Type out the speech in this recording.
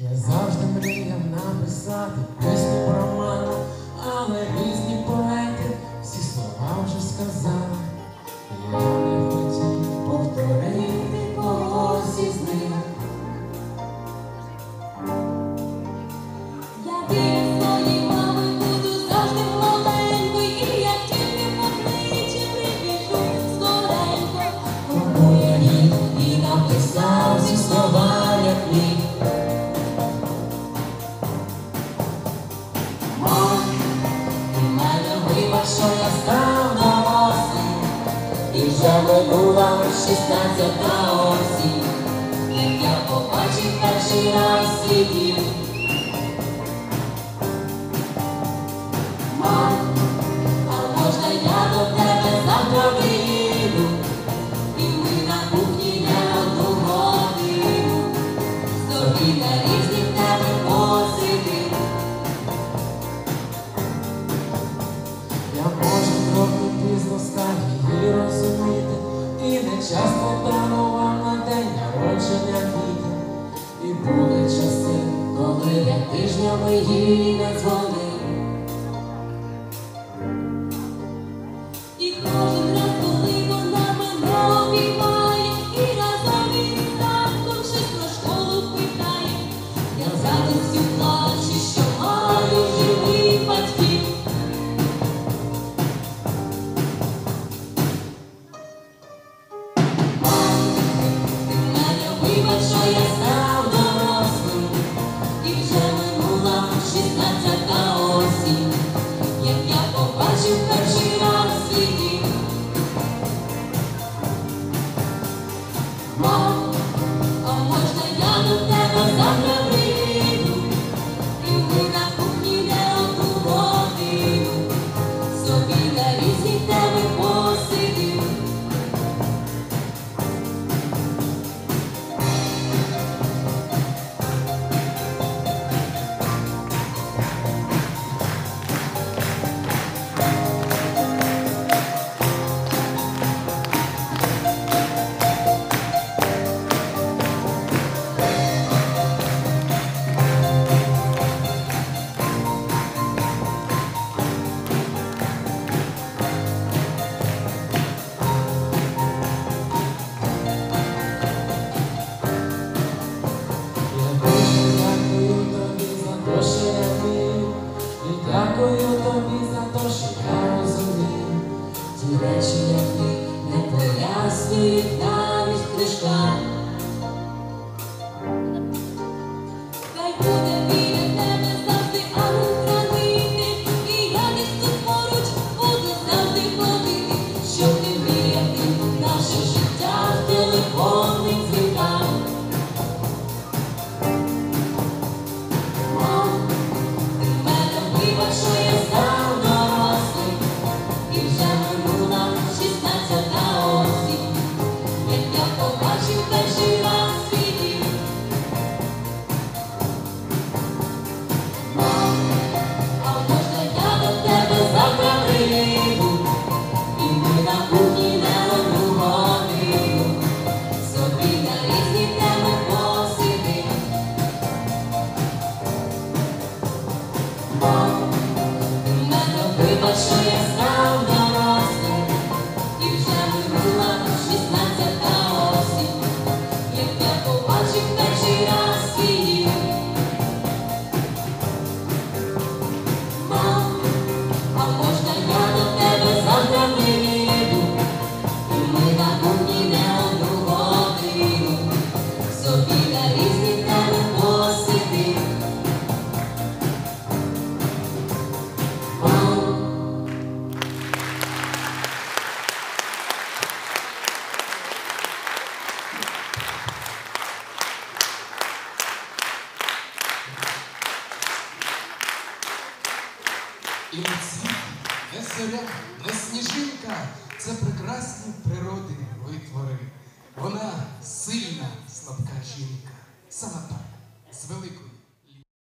Я завжди мріяв написати пісню про мене, але різні поети всі слова вже сказали. була шістнадцята осінь, як я побачив перший раз світів. часто дару вам на день народження квіти, і буде часи, коли я тижнями їй не. Дякую тобі за те, що я розумів ті речі, які не пояснюють навіть книжка. Буде біля тебе завжди, а не хранити, і я десь тут поруч буду завжди. і на світі веселя, сніжинка – це прекрасні природи витвори. Вона сильна, слабка жінка, сама так, з великою.